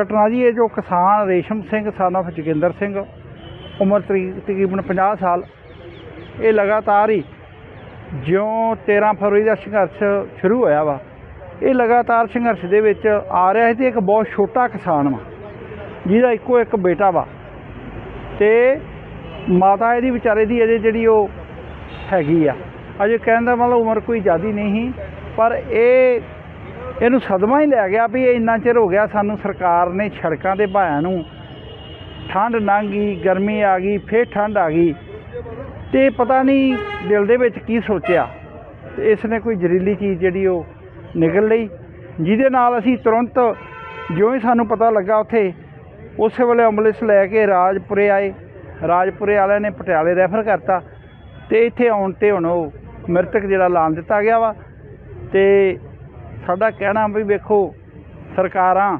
ਘਟਨਾ ਜੀ, ਇਹ ਜੋ ਕਿਸਾਨ ਰੇਸ਼ਮ ਸਿੰਘ, son of ਜੋਗਿੰਦਰ ਸਿੰਘ, ਉਮਰ ਤਰੀ- ਤਕਰੀਬਨ 50 ਸਾਲ, ਇਹ ਲਗਾਤਾਰ ਹੀ ਜਿਉਂ 13 ਫਰਵਰੀ ਦਾ ਸੰਘਰਸ਼ ਸ਼ੁਰੂ ਹੋਇਆ ਵਾ, ਇਹ ਲਗਾਤਾਰ ਸੰਘਰਸ਼ ਦੇ ਵਿੱਚ ਆ ਰਿਹਾ ਹੈ ਤੇ ਇੱਕ ਬਹੁਤ ਛੋਟਾ ਕਿਸਾਨ ਵਾ, ਜਿਹਦਾ ਇੱਕੋ ਇੱਕ ਬੇਟਾ ਵਾ ਤੇ ਮਾਤਾ ਇਹਦੀ ਵਿਚਾਰੇ ਦੀ ਅਜੇ ਜਿਹੜੀ ਉਹ ਹੈਗੀ ਆ, ਅਜੇ ਕਹਿਣ ਦਾ ਮਤਲਬ ਉਮਰ ਕੋਈ ਜ਼ਿਆਦੀ ਨਹੀਂ ਪਰ ਇਹ ਇਹਨੂੰ ਸਦਮਾ ਹੀ ਲੈ ਗਿਆ ਵੀ ਇਹ ਇੰਨਾ ਚਿਰ ਹੋ ਗਿਆ ਸਾਨੂੰ ਸਰਕਾਰ ਨੇ ਸੜਕਾਂ ਦੇ ਭਾਇਆਂ ਨੂੰ ਠੰਡ ਲੰਘ ਗਈ, ਗਰਮੀ ਆ ਗਈ, ਫੇਰ ਠੰਡ ਆ ਗਈ। ਤੇ ਪਤਾ ਨਹੀਂ ਦਿਲ ਦੇ ਵਿੱਚ ਕੀ ਸੋਚਿਆ। ਤੇ ਇਸ ਨੇ ਕੋਈ ਜ਼ਹਿਰੀਲੀ ਚੀਜ਼ ਜਿਹੜੀ ਉਹ ਨਿਕਲ ਲਈ, ਜਿਹਦੇ ਨਾਲ ਅਸੀਂ ਤੁਰੰਤ ਜਿਉਂ ਹੀ ਸਾਨੂੰ ਪਤਾ ਲੱਗਾ ਉੱਥੇ, ਉਸੇ ਵੇਲੇ ਐਂਬੂਲੈਂਸ ਲੈ ਕੇ ਰਾਜਪੁਰੇ ਆਏ। ਰਾਜਪੁਰੇ ਵਾਲਿਆਂ ਨੇ ਪਟਿਆਲੇ ਰੈਫਰ ਕਰਤਾ ਤੇ ਇੱਥੇ ਆਉਣ ਤੇ ਹੁਣ ਉਹ ਮ੍ਰਿਤਕ ਜਿਹੜਾ ਐਲਾਨ ਦਿੱਤਾ ਗਿਆ ਵਾ। ਤੇ ਸਾਡਾ ਕਹਿਣਾ ਵੀ ਵੇਖੋ, ਸਰਕਾਰਾਂ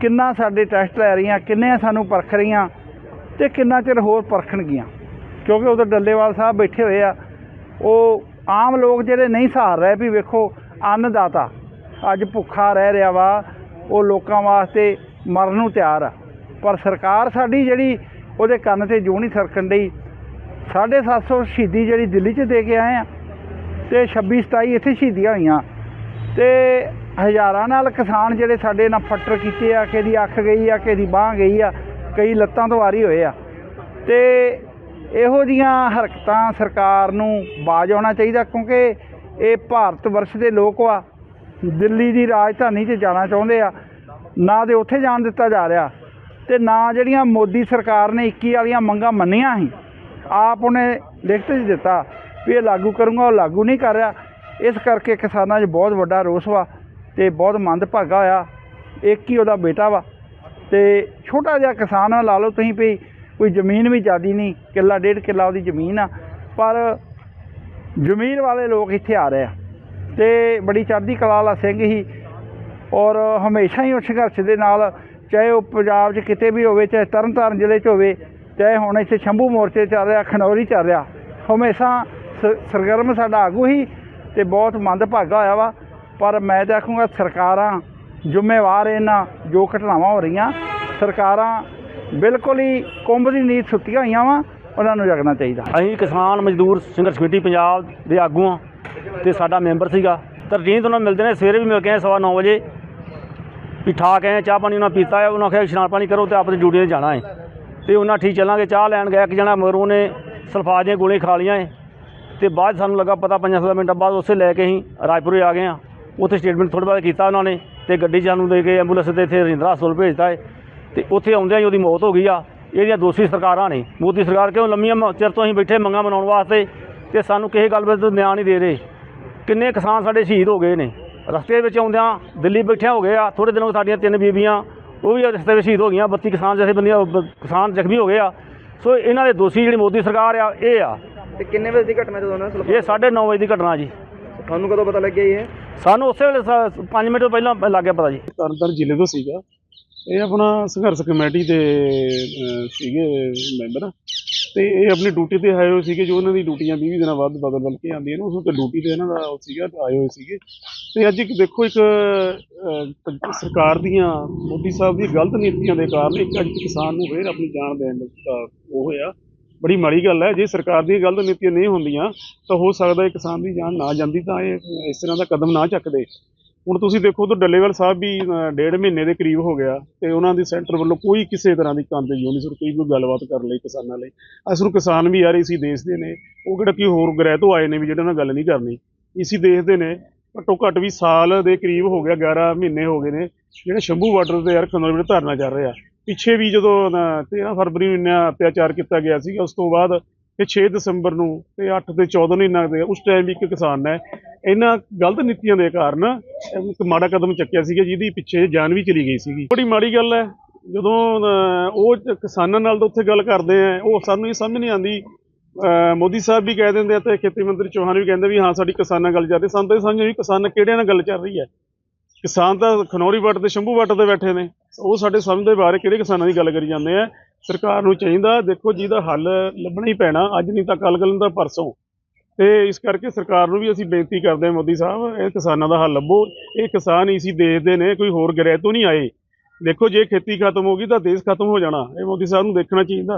ਕਿੰਨਾ ਸਾਡੇ ਟੈਸਟ ਲੈ ਰਹੀਆਂ, ਕਿੰਨੇ ਸਾਨੂੰ ਪਰਖ ਰਹੀਆਂ ਤੇ ਕਿੰਨਾ ਚਿਰ ਹੋਰ ਪਰਖਣਗੀਆਂ। ਕਿਉਂਕਿ ਉਧਰ ਡੱਲੇਵਾਲ ਸਾਹਿਬ ਬੈਠੇ ਹੋਏ ਆ, ਉਹ ਆਮ ਲੋਕ ਜਿਹੜੇ ਨਹੀਂ ਸਹਾਰ ਰਹੇ ਵੀ ਵੇਖੋ, ਅੰਨਦਾਤਾ, ਅੱਜ ਭੁੱਖਾ ਰਹਿ ਰਿਹਾ ਵਾ, ਉਹ ਲੋਕਾਂ ਵਾਸਤੇ ਮਰਨ ਨੂੰ ਤਿਆਰ ਆ। ਪਰ ਸਰਕਾਰ ਸਾਡੀ ਜਿਹੜੀ ਉਹਦੇ ਕੰਨ ਤੇ ਜੂੰ ਨਹੀਂ ਸਰਕਣ ਡਈ। 750 ਸ਼ਹੀਦੀ ਜਿਹੜੀ ਦਿੱਲੀ 'ਚ ਦੇ ਕੇ ਆਏ ਆ, ਤੇ 26 27 ਇੱਥੇ ਸ਼ਹੀਦੀਆਂ ਹੋਈਆਂ। ਤੇ ਹਜ਼ਾਰਾਂ ਨਾਲ ਕਿਸਾਨ ਜਿਹੜੇ ਸਾਡੇ ਨਾਲ ਫੱਟਰ ਕੀਤੇ ਆ ਕਿਸੇ ਦੀ ਅੱਖ ਗਈ ਆ ਕਿਸੇ ਦੀ ਬਾਹ ਗਈ ਆ, ਕਈ ਲੱਤਾਂ ਤੋਂ ਵਾਰੀ ਹੋਏ ਆ। ਤੇ ਇਹੋ ਜੀਆਂ ਹਰਕਤਾਂ ਸਰਕਾਰ ਨੂੰ ਬਾਜ ਆਉਣਾ ਚਾਹੀਦਾ ਕਿਉਂਕਿ ਇਹ ਭਾਰਤ ਵਰਸ਼ ਦੇ ਲੋਕ ਆ, ਦਿੱਲੀ ਦੀ ਰਾਜਧਾਨੀ 'ਚ ਜਾਣਾ ਚਾਹੁੰਦੇ ਆ, ਨਾ ਤੇ ਉੱਥੇ ਜਾਣ ਦਿੱਤਾ ਜਾ ਰਿਹਾ। ਤੇ ਨਾ ਜਿਹੜੀਆਂ ਮੋਦੀ ਸਰਕਾਰ ਨੇ 21 ਵਾਲੀਆਂ ਮੰਗਾਂ ਮੰਨੀਆਂ ਸੀ, ਆਪ ਉਹਨੇ ਲਿਖਤ 'ਚ ਦਿੱਤਾ ਵੀ ਇਹ ਲਾਗੂ ਕਰੂੰਗਾ, ਉਹ ਲਾਗੂ ਨਹੀਂ ਕਰ ਰਿਹਾ। ਇਸ ਕਰਕੇ ਕਿਸਾਨਾਂ 'ਚ ਬਹੁਤ ਵੱਡਾ ਰੋਸ ਵਾ ਤੇ ਬਹੁਤ ਮੰਦਭਾਗਾ ਹੋਇਆ ਇੱਕ ਹੀ ਉਹਦਾ ਬੇਟਾ ਵਾ। ਤੇ ਛੋਟਾ ਜਿਹਾ ਕਿਸਾਨ ਲਾ ਲਓ ਤੁਸੀਂ ਵੀ ਕੋਈ ਜ਼ਮੀਨ ਵੀ ਜ਼ਿਆਦੀ ਨਹੀਂ, ਕਿੱਲਾ ਡੇਢ ਕਿੱਲਾ ਉਹਦੀ ਜ਼ਮੀਨ ਆ। ਪਰ ਜ਼ਮੀਨ ਵਾਲੇ ਲੋਕ ਇੱਥੇ ਆ ਰਹੇ ਆ। ਤੇ ਬੜੀ ਚੜ੍ਹਦੀ ਕਲਾ ਵਾਲਾ ਸਿੰਘ ਹੀ ਔਰ ਹਮੇਸ਼ਾ ਹੀ ਉਹ ਸੰਘਰਸ਼ ਦੇ ਨਾਲ, ਚਾਹੇ ਉਹ ਪੰਜਾਬ 'ਚ ਕਿਤੇ ਵੀ ਹੋਵੇ, ਚਾਹੇ ਤਰਨਤਾਰਨ ਜ਼ਿਲ੍ਹੇ 'ਚ ਹੋਵੇ, ਚਾਹੇ ਹੁਣ ਇੱਥੇ ਸ਼ੰਭੂ ਮੋਰਚੇ ਚੱਲ ਰਿਹਾ, ਖਨੌਰੀ ਚੱਲ ਰਿਹਾ, ਹਮੇਸ਼ਾ ਸ- ਸਰਗਰਮ ਸਾਡਾ ਆਗੂ ਹੀ ਤੇ ਬਹੁਤ ਮੰਦਭਾਗਾ ਹੋਇਆ ਵਾ। ਪਰ ਮੈਂ ਤਾਂ ਆਖੂੰਗਾ ਸਰਕਾਰਾਂ ਜ਼ਿੰਮੇਵਾਰ ਇਹਨਾਂ ਜੋ ਘਟਨਾਵਾਂ ਹੋ ਰਹੀਆਂ, ਸਰਕਾਰਾਂ ਬਿਲਕੁਲ ਹੀ ਕੁੰਭ ਦੀ ਨੀਂਦ ਸੁੱਤੀਆਂ ਹੋਈਆਂ ਵਾ, ਉਹਨਾਂ ਨੂੰ ਜਗਣਾ ਚਾਹੀਦਾ। ਅਸੀਂ ਕਿਸਾਨ ਮਜ਼ਦੂਰ ਸੰਘਰਸ਼ ਕਮੇਟੀ ਪੰਜਾਬ ਦੇ ਆਗੂ ਹਾਂ ਤੇ ਸਾਡਾ ਮੈਂਬਰ ਸੀਗਾ। ਤਰਜੀਹ ਉਹਨਾਂ ਮਿਲਦੇ ਨੇ, ਸਵੇਰੇ ਵੀ ਮਿਲ ਕੇ ਆਏ ਸਵਾ ਨੌ ਵਜੇ। ਵੀ ਠਾ ਕੇ ਆਏ, ਚਾਹ ਪਾਣੀ ਉਹਨਾਂ ਪੀਤਾ ਹੈ, ਉਹਨਾਂ ਆਖਿਆ ਇਸ਼ਨਾਨ ਪਾਣੀ ਕਰੋ ਤੇ ਆਪਣੀ ਡਿਊਟੀ ਤੇ ਜਾਣਾ ਹੈ। ਤੇ ਉਹਨਾਂ ਠੀਕ ਚੱਲਾਂਗੇ, ਚਾਹ ਲੈਣ ਗਿਆ ਇੱਕ ਜਣਾ ਮਗਰੋਂ ਉਹਨੇ ਸਲਫਾਤ ਦੀਆਂ ਗੋਲੀਆਂ ਖਾ ਲਈਆਂ ਹੈ। ਤੇ ਬਾਅਦ 'ਚ ਸਾਨੂੰ ਲੱਗਾ ਪਤਾ ਪੰਜਾਂ ਸੱਤਾਂ ਮਿੰਟਾਂ ਬਾਅਦ ਉਸੇ ਲੈ ਕੇ ਅਸੀਂ ਰਾਜਪੁਰੇ ਆ ਗਏ ਆ ਉੱਥੇ ਸਟੇਟਮੈਂਟ ਥੋੜ੍ਹਾ ਬਾਅਦ ਕੀਤਾ ਉਹਨਾਂ ਨੇ ਤੇ ਗੱਡੀ 'ਚ ਸਾਨੂੰ ਦੇ ਕੇ ਐਂਬੂਲੈਂਸ ਤੇ ਇੱਥੇ ਰਜਿੰਦਰਾ ਹਸਪਤਾਲ ਭੇਜਤਾ ਹੈ ਤੇ ਉੱਥੇ ਆਉਂਦਿਆਂ ਹੀ ਉਹਦੀ ਮੌਤ ਹੋ ਗਈ ਆ। ਇਹਦੀਆਂ ਦੋਸ਼ੀ ਸਰਕਾਰਾਂ ਨੇ। ਮੋਦੀ ਸਰਕਾਰ ਕਿਉਂ ਲੰਮੀਆਂ ਚਿਰ ਤੋਂ ਅਸੀਂ ਬੈਠੇ ਮੰਗਾਂ ਮਨਾਉਣ ਵਾਸਤੇ? ਤੇ ਸਾਨੂੰ ਕਿਸੇ ਗੱਲ ਵਿੱਚ ਨਿਆਂ ਨਹੀਂ ਦੇ ਰਹੇ। ਕਿੰਨੇ ਕਿਸਾਨ ਸਾਡੇ ਸ਼ਹੀਦ ਹੋ ਗਏ ਨੇ। ਰਸਤੇ ਵਿੱਚ ਆਉਂਦਿਆਂ ਦਿੱਲੀ ਬੈਠਿਆਂ ਹੋ ਗਏ ਆ। ਥੋੜੇ ਦਿਨੋਂ ਸਾਡੀਆਂ ਤਿੰਨ ਬੀਬੀਆਂ, ਉਹ ਵੀ ਰਸਤੇ ਵਿੱਚ ਸ਼ਹੀਦ ਹੋ ਗਈਆਂ। 32 ਕਿਸਾਨ ਜਥੇਬੰਦੀਆਂ ਕਿਸਾਨ ਜ਼ਖਮੀ ਹੋ ਗਏ ਆ। ਸੋ ਇਹਨਾਂ ਦੇ ਦੋਸ਼ੀ ਜਿਹੜੀ ਮੋਦੀ ਸਰਕਾਰ ਆ, ਇਹ ਆ। ਤੇ ਕਿੰਨੇ ਵਜੇ ਦੀ ਘਟਨਾ ਜਦੋਂ ਨਾ ਇਹ 9:30 ਵਜੇ ਦੀ ਘਟਨਾ ਜੀ। ਤੁਹਾਨੂੰ ਕਦੋਂ ਪਤਾ ਲੱਗਿਆ ਇਹ? ਸਾਨੂੰ ਉਸੇ ਵੇਲੇ 5 ਮਿੰਟ ਤੋਂ ਪਹਿਲਾਂ ਲੱਗ ਗਿਆ ਪਤਾ ਜੀ। ਤਰਨਤਾਰਨ ਜ਼ਿਲ੍ਹੇ ਤੋਂ ਸੀਗਾ। ਇਹ ਆਪਣਾ ਸੰਘਰਸ਼ ਕਮੇਟੀ ਦੇ ਅਹ, ਸੀਗੇ ਮੈਂਬਰ। ਤੇ ਇਹ ਆਪਣੀ ਡਿਊਟੀ ਤੇ ਆਏ ਹੋਏ ਸੀਗੇ ਜੋ ਉਹਨਾਂ ਦੀ ਡਿਊਟੀਆਂ 20 ਦਿਨਾਂ ਬਾਅਦ ਬਦਲ ਬਦਲ ਕੇ ਆਉਂਦੀਆਂ ਨੇ ਉਸ ਤੇ ਡਿਊਟੀ ਤੇ ਇਹਨਾਂ ਦਾ ਉਹ ਸੀਗਾ ਆਏ ਹੋਏ ਸੀਗੇ। ਤੇ ਅੱਜ ਇੱਕ ਦੇਖੋ ਇੱਕ ਅਹ, ਪ- ਸਰਕਾਰ ਦੀਆਂ ਮੋਦੀ ਸਾਹਿਬ ਦੀ ਗਲਤ ਨੀਤੀਆਂ ਦੇ ਕਾਰਨ ਇੱਕ ਅੱਜ ਕਿਸਾਨ ਨੂੰ ਫੇਰ ਆਪਣੀ ਜਾਨ ਦੇਣ ਦਾ ਉਹ ਹੋਇਆ। ਬੜੀ ਮਾੜੀ ਗੱਲ ਹੈ। ਜੇ ਸਰਕਾਰ ਦੀਆਂ ਗਲਤ ਨੀਤੀਆਂ ਨਹੀਂ ਹੁੰਦੀਆਂ, ਤਾਂ ਹੋ ਸਕਦਾ ਹੈ ਕਿਸਾਨ ਦੀ ਜਾਨ ਨਾ ਜਾਂਦੀ ਤਾਂ ਇਹ ਇਸ ਤਰ੍ਹਾਂ ਦਾ ਕਦਮ ਨਾ ਚੱਕਦੇ। ਹੁਣ ਤੁਸੀਂ ਦੇਖੋ ਤਾਂ ਡੱਲੇਵਾਲ ਸਾਹਿਬ ਵੀ ਡੇਢ ਮਹੀਨੇ ਦੇ ਕਰੀਬ ਹੋ ਗਿਆ ਤੇ ਉਹਨਾਂ ਦੀ ਸੈਂਟਰ ਵੱਲੋਂ ਕੋਈ ਕਿਸੇ ਤਰ੍ਹਾਂ ਦੀ ਕੰਦਯੋਗ ਨਹੀਂ ਕੋਈ ਕੋਈ ਗੱਲਬਾਤ ਕਰਨ ਲਈ ਕਿਸਾਨਾਂ ਲਈ। ਅਸਰ ਕਿਸਾਨ ਵੀ ਯਾਰ ਇਸੀ ਦੇਸ਼ ਦੇ ਨੇ। ਉਹ ਕਿਹੜਾ ਕੀ ਹੋਰ ਗ੍ਰਹਿ ਤੋਂ ਆਏ ਨੇ ਵੀ ਜਿਹੜੇ ਨਾਲ ਗੱਲ ਨਹੀਂ ਕਰਨੀ। ਇਸੀ ਦੇਸ਼ ਦੇ ਨੇ। ਘੱਟੋ ਘੱਟ ਵੀ ਸਾਲ ਦੇ ਕਰੀਬ ਹੋ ਗਿਆ 11 ਮਹੀਨੇ ਹੋ ਗਏ ਨੇ। ਜਿਹੜੇ ਸ਼ੰਭੂ ਬਾਰਡਰ ਤੇ ਯਾਰ ਖਨੌਰ ਵਿੱਚ ਧਰਨਾ ਚੱਲ ਰਿਹਾ। ਪਿੱਛੇ ਵੀ ਜਦੋਂ ਅਹ, 13 ਫਰਵਰੀ ਨੂੰ ਇੰਨਾ ਅਤਿਆਚਾਰ ਕੀਤਾ ਗਿਆ ਸੀ ਉਸ ਤੋਂ ਬਾਅਦ ਤੇ 6 ਦਸੰਬਰ ਨੂੰ ਤੇ 8 ਤੇ 14 ਨੂੰ ਇੰਨਾ ਦੇ ਉਸ ਟਾਈਮ ਵੀ ਇੱਕ ਕਿਸਾਨ ਨੇ ਇਹਨਾਂ ਗਲਤ ਨੀਤੀਆਂ ਦੇ ਕਾਰਨ ਇੱਕ ਮਾੜਾ ਕਦਮ ਚੱਕਿਆ ਸੀਗਾ ਜਿਹਦੀ ਪਿੱਛੇ ਜਾਨ ਵੀ ਚਲੀ ਗਈ ਸੀਗੀ। ਬੜੀ ਮਾੜੀ ਗੱਲ ਹੈ ਜਦੋਂ ਉਹ ਕਿਸਾਨਾਂ ਨਾਲ ਤਾਂ ਉੱਥੇ ਗੱਲ ਕਰਦੇ ਆ ਉਹ ਸਾਨੂੰ ਇਹ ਸਮਝ ਨਹੀਂ ਆਉਂਦੀ ਮੋਦੀ ਸਾਹਿਬ ਵੀ ਕਹਿ ਦਿੰਦੇ ਆ ਤੇ ਖੇਤੀ ਮੰਤਰੀ ਚੌਹਾਨ ਵੀ ਕਹਿੰਦੇ ਵੀ ਹਾਂ ਸਾਡੀ ਕਿਸਾਨਾਂ ਨਾਲ ਗੱਲ ਚੱਲ ਰਹੀ ਸਾਨੂੰ ਤਾਂ ਇਹ ਸਮਝ ਨਹੀਂ ਕਿਸਾਨਾਂ ਕਿਹੜਿਆਂ ਨਾਲ ਗੱਲ ਚੱਲ ਰਹੀ ਹੈ। ਕਿਸਾਨ ਤਾਂ ਖਨੌਰੀ ਵੱਟ ਤੇ ਸ਼ੰਭੂ ਵੱਟ ਤੇ ਬੈਠੇ ਨੇ। ਉਹ ਸਾਡੇ ਸਮਝ ਦੇ ਬਾਰੇ ਕਿਹੜੇ ਕਿਸਾਨਾਂ ਦੀ ਗੱਲ ਕਰੀ ਜਾਂਦੇ ਆ? ਸਰਕਾਰ ਨੂੰ ਚਾਹੀਦਾ, ਦੇਖੋ ਜਿਹਦਾ ਹੱਲ ਲੱਭਣਾ ਹੀ ਪੈਣਾ, ਅੱਜ ਨਹੀਂ ਤਾਂ ਕੱਲ ਕੱਲ ਦਾ ਪਰਸੋਂ। ਤੇ ਇਸ ਕਰਕੇ ਸਰਕਾਰ ਨੂੰ ਵੀ ਅਸੀਂ ਬੇਨਤੀ ਕਰਦੇ ਹਾਂ ਮੋਦੀ ਸਾਹਿਬ, ਇਹ ਕਿਸਾਨਾਂ ਦਾ ਹੱਲ ਲੱਭੋ। ਇਹ ਕਿਸਾਨ ਇਸੀ ਦੇਸ਼ ਦੇ ਨੇ, ਕੋਈ ਹੋਰ ਗ੍ਰਹਿ ਤੋਂ ਨਹੀਂ ਆਏ। ਦੇਖੋ ਜੇ ਖੇਤੀ ਖਤਮ ਹੋ ਗਈ ਤਾਂ ਦੇਸ਼ ਖਤਮ ਹੋ ਜਾਣਾ। ਇਹ ਮੋਦੀ ਸਾਹਿਬ ਨੂੰ ਦੇਖਣਾ ਚਾਹੀਦਾ।